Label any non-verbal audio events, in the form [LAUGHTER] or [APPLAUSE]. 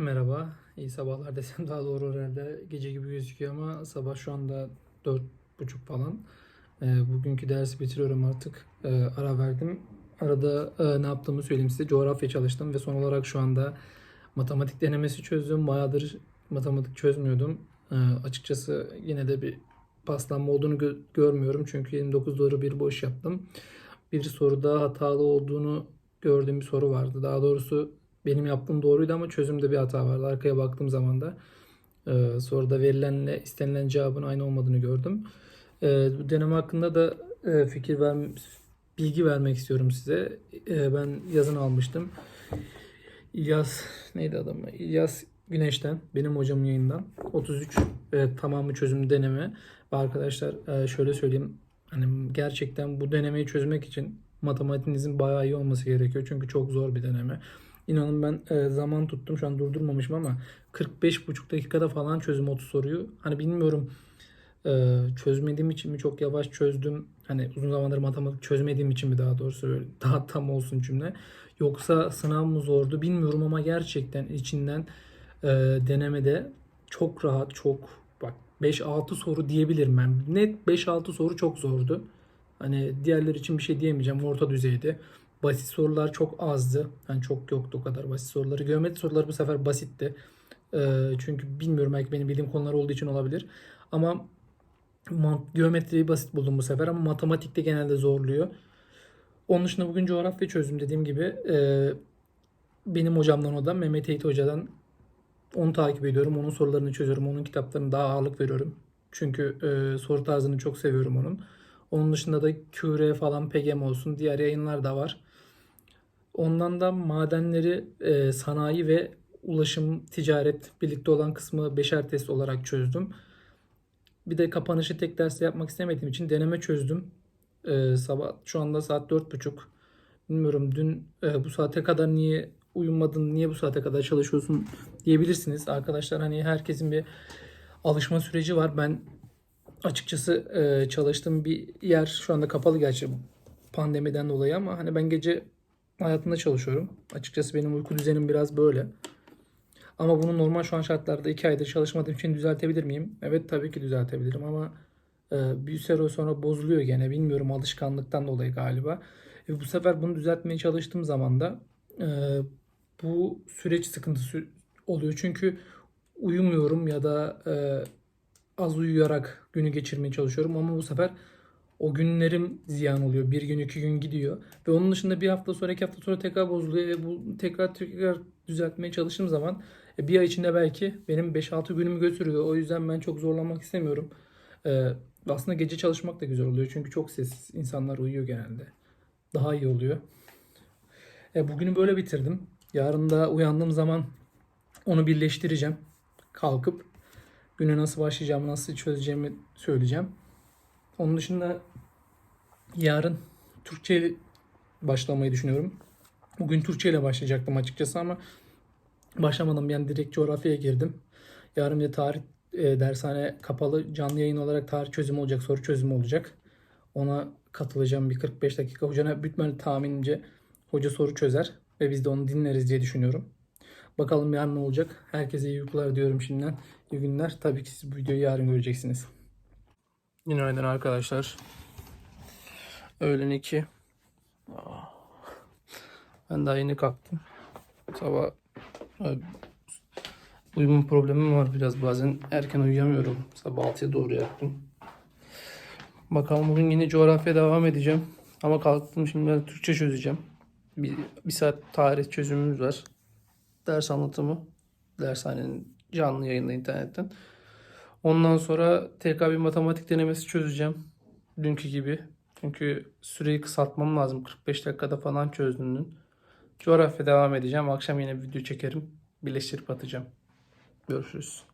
Merhaba, iyi sabahlar desem daha doğru herhalde gece gibi gözüküyor ama sabah şu anda dört buçuk falan. Ee, bugünkü dersi bitiriyorum artık. Ee, ara verdim. Arada e, ne yaptığımı söyleyeyim size. Coğrafya çalıştım ve son olarak şu anda matematik denemesi çözdüm. Bayağıdır matematik çözmüyordum. Ee, açıkçası yine de bir paslanma olduğunu gö- görmüyorum. Çünkü 29 doğru bir boş yaptım. Bir soruda hatalı olduğunu gördüğüm bir soru vardı. Daha doğrusu benim yaptığım doğruydu ama çözümde bir hata vardı. Arkaya baktığım zaman da e, soruda verilenle istenilen cevabın aynı olmadığını gördüm. E, bu deneme hakkında da e, fikir ver, bilgi vermek istiyorum size. E, ben yazın almıştım. İlyas neydi adamı? İlyas Güneş'ten benim hocamın yayından 33 e, tamamı çözüm deneme ve arkadaşlar e, şöyle söyleyeyim hani gerçekten bu denemeyi çözmek için matematiğinizin bayağı iyi olması gerekiyor çünkü çok zor bir deneme. İnanın ben e, zaman tuttum şu an durdurmamışım ama 45,5 dakikada falan çözüm 30 soruyu. Hani bilmiyorum e, çözmediğim için mi çok yavaş çözdüm. Hani uzun zamandır matematik çözmediğim için mi daha doğrusu öyle [LAUGHS] daha tam olsun cümle. Yoksa sınav mı zordu bilmiyorum ama gerçekten içinden e, denemede çok rahat çok bak 5-6 soru diyebilirim ben. Net 5-6 soru çok zordu. Hani diğerleri için bir şey diyemeyeceğim. Orta düzeydi. Basit sorular çok azdı. Yani çok yoktu o kadar basit soruları. Geometri soruları bu sefer basitti. Ee, çünkü bilmiyorum belki benim bildiğim konular olduğu için olabilir. Ama geometriyi basit buldum bu sefer ama matematikte genelde zorluyor. Onun dışında bugün coğrafya çözdüm dediğim gibi. Ee, benim hocamdan o da Mehmet Eğit Hoca'dan onu takip ediyorum. Onun sorularını çözüyorum. Onun kitaplarına daha ağırlık veriyorum. Çünkü e, soru tarzını çok seviyorum onun. Onun dışında da QR falan PGM olsun. Diğer yayınlar da var. Ondan da madenleri e, sanayi ve ulaşım, ticaret birlikte olan kısmı beşer test olarak çözdüm. Bir de kapanışı tek derste yapmak istemediğim için deneme çözdüm. E, sabah şu anda saat dört buçuk. Bilmiyorum dün e, bu saate kadar niye uyumadın, niye bu saate kadar çalışıyorsun diyebilirsiniz. Arkadaşlar hani herkesin bir alışma süreci var. Ben açıkçası e, çalıştığım bir yer şu anda kapalı gerçi pandemiden dolayı ama hani ben gece hayatında çalışıyorum. Açıkçası benim uyku düzenim biraz böyle. Ama bunu normal şu an şartlarda 2 aydır çalışmadığım için düzeltebilir miyim? Evet tabii ki düzeltebilirim ama e, bir süre sonra bozuluyor gene. Bilmiyorum alışkanlıktan dolayı galiba. E, bu sefer bunu düzeltmeye çalıştığım zaman da e, bu süreç sıkıntısı oluyor. Çünkü uyumuyorum ya da e, az uyuyarak günü geçirmeye çalışıyorum ama bu sefer o günlerim ziyan oluyor. Bir gün iki gün gidiyor. Ve onun dışında bir hafta sonra iki hafta sonra tekrar bozuluyor. Ve bu tekrar tekrar düzeltmeye çalıştığım zaman e, bir ay içinde belki benim 5-6 günümü götürüyor. O yüzden ben çok zorlanmak istemiyorum. E, aslında gece çalışmak da güzel oluyor. Çünkü çok sessiz. insanlar uyuyor genelde. Daha iyi oluyor. E, bugünü böyle bitirdim. Yarın da uyandığım zaman onu birleştireceğim. Kalkıp güne nasıl başlayacağımı, nasıl çözeceğimi söyleyeceğim. Onun dışında yarın Türkçe başlamayı düşünüyorum. Bugün Türkçe ile başlayacaktım açıkçası ama başlamadan ben direkt coğrafyaya girdim. Yarın bir de tarih e, dershane kapalı canlı yayın olarak tarih çözümü olacak, soru çözümü olacak. Ona katılacağım bir 45 dakika. Hocana bütmeli tahminimce hoca soru çözer ve biz de onu dinleriz diye düşünüyorum. Bakalım yarın ne olacak. Herkese iyi uykular diyorum şimdiden. İyi günler. Tabii ki siz bu videoyu yarın göreceksiniz. Günaydın arkadaşlar. Öğlen 2. Ben daha yeni kalktım. Sabah e, uyuma problemim var biraz. Bazen erken uyuyamıyorum. Sabah 6'ya doğru yattım. Bakalım bugün yine coğrafya devam edeceğim. Ama kalktım şimdi ben Türkçe çözeceğim. Bir, bir saat tarih çözümümüz var. Ders anlatımı. Dershanenin canlı yayında internetten. Ondan sonra tekrar bir matematik denemesi çözeceğim. Dünkü gibi. Çünkü süreyi kısaltmam lazım. 45 dakikada falan çözdüğünün. Coğrafya devam edeceğim. Akşam yine video çekerim. Birleştirip atacağım. Görüşürüz.